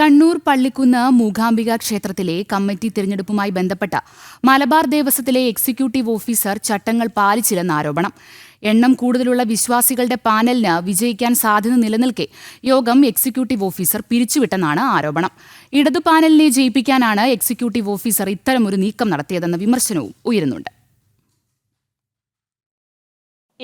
കണ്ണൂർ പള്ളിക്കുന്ന് മൂകാംബിക ക്ഷേത്രത്തിലെ കമ്മിറ്റി തിരഞ്ഞെടുപ്പുമായി ബന്ധപ്പെട്ട മലബാർ ദേവസ്വത്തിലെ എക്സിക്യൂട്ടീവ് ഓഫീസർ ചട്ടങ്ങൾ പാലിച്ചില്ലെന്ന ആരോപണം. എണ്ണം കൂടുതലുള്ള വിശ്വാസികളുടെ പാനലിന് വിജയിക്കാൻ സാധ്യത നിലനിൽക്കെ യോഗം എക്സിക്യൂട്ടീവ് ഓഫീസർ പിരിച്ചുവിട്ടെന്നാണ് ആരോപണം. ഇടതു പാനലിനെ ജയിപ്പിക്കാനാണ് എക്സിക്യൂട്ടീവ് ഓഫീസർ ഇത്തരമൊരു നീക്കം നടത്തിയതെന്ന വിമർശനവും ഉയരുന്നുണ്ട്.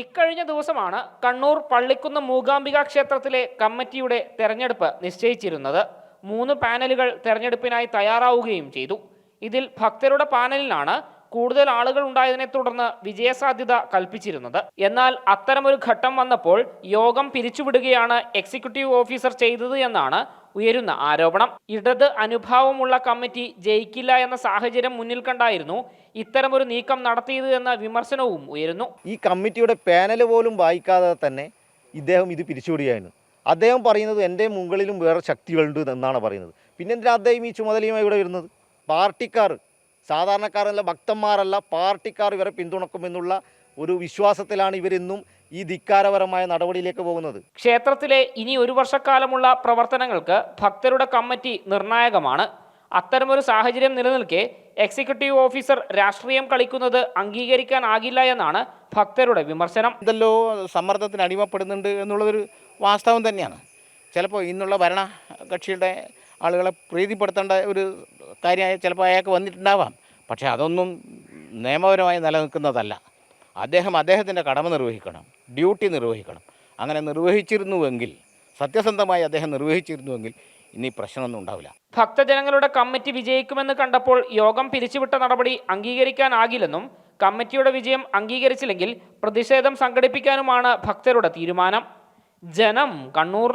ഇക്കഴിഞ്ഞ ദിവസമാണ് കണ്ണൂർ പള്ളിക്കുന്ന് മൂകാംബിക ക്ഷേത്രത്തിലെ കമ്മിറ്റിയുടെ തെരഞ്ഞെടുപ്പ് നിശ്ചയിച്ചിരുന്നത്. മൂന്ന് പാനലുകൾ തെരഞ്ഞെടുപ്പിനായി തയ്യാറാവുകയും ചെയ്തു. ഇതിൽ ഭക്തരുടെ പാനലിനാണ് കൂടുതൽ ആളുകൾ ഉണ്ടായതിനെ തുടർന്ന് വിജയസാധ്യത കൽപ്പിച്ചിരുന്നത്. എന്നാൽ അത്തരമൊരു ഘട്ടം വന്നപ്പോൾ യോഗം പിരിച്ചുവിടുകയാണ് എക്സിക്യൂട്ടീവ് ഓഫീസർ ചെയ്തത് എന്നാണ് ഉയരുന്ന ആരോപണം. ഇടത് അനുഭാവമുള്ള കമ്മിറ്റി ജയിക്കില്ല എന്ന സാഹചര്യം മുന്നിൽ കണ്ടായിരുന്നു ഇത്തരമൊരു നീക്കം നടത്തിയത് എന്ന വിമർശനവും ഉയരുന്നു. ഈ കമ്മിറ്റിയുടെ പാനൽ പോലും വായിക്കാതെ തന്നെ ഇദ്ദേഹം ഇത് പിരിച്ചുവിടുകയായിരുന്നു. അദ്ദേഹം പറയുന്നത് എന്റെ മുകളിലും വേറെ ശക്തികളുണ്ട് എന്നാണ് പറയുന്നത്. പിന്നെ എന്തിനാ അദ്ദേഹം ഈ ചുമതലയുമായി ഇവിടെ വരുന്നത്? പാർട്ടിക്കാർ സാധാരണക്കാരല്ല ഭക്തന്മാരല്ല പാർട്ടിക്കാർ ഇവരെ പിന്തുണക്കുമെന്നുള്ള ഒരു വിശ്വാസത്തിലാണ് ഇവരെന്നും ഈ ധിക്കാരപരമായ നടപടിയിലേക്ക് പോകുന്നത്. ക്ഷേത്രത്തിലെ ഇനി ഒരു വർഷക്കാലമുള്ള പ്രവർത്തനങ്ങൾക്ക് ഭക്തരുടെ കമ്മിറ്റി നിർണായകമാണ്. അത്തരമൊരു സാഹചര്യം നിലനിൽക്കെ എക്സിക്യൂട്ടീവ് ഓഫീസർ രാഷ്ട്രീയം കളിക്കുന്നത് അംഗീകരിക്കാനാകില്ല എന്നാണ് ഭക്തരുടെ വിമർശനം. ഇതല്ലോ സമ്മർദ്ദത്തിന് അടിമപ്പെടുന്നുണ്ട് എന്നുള്ളതൊരു വാസ്തവം തന്നെയാണ്. ചിലപ്പോൾ ഇന്നുള്ള ഭരണ കക്ഷിയുടെ ആളുകളെ പ്രീതിപ്പെടുത്തേണ്ട ഒരു കാര്യമായി ചിലപ്പോൾ അയാൾക്ക് വന്നിട്ടുണ്ടാവാം. പക്ഷേ അതൊന്നും നിയമപരമായി നിലനിൽക്കുന്നതല്ല. അദ്ദേഹം അദ്ദേഹത്തിന്റെ കടമ നിർവഹിക്കണം ഡ്യൂട്ടി നിർവഹിക്കണം. അങ്ങനെ നിർവഹിച്ചിരുന്നുവെങ്കിൽ സത്യസന്ധമായി അദ്ദേഹം നിർവഹിച്ചിരുന്നുവെങ്കിൽ ഇനി പ്രശ്നമൊന്നും ഉണ്ടാവില്ല. ഭക്തജനങ്ങളുടെ കമ്മിറ്റി വിജയിക്കുമെന്ന് കണ്ടപ്പോൾ യോഗം പിരിച്ചുവിട്ട നടപടി അംഗീകരിക്കാനാകില്ലെന്നും കമ്മിറ്റിയുടെ വിജയം അംഗീകരിച്ചില്ലെങ്കിൽ പ്രതിഷേധം സംഘടിപ്പിക്കാനുമാണ് ഭക്തരുടെ തീരുമാനം. ജനം കണ്ണൂർ.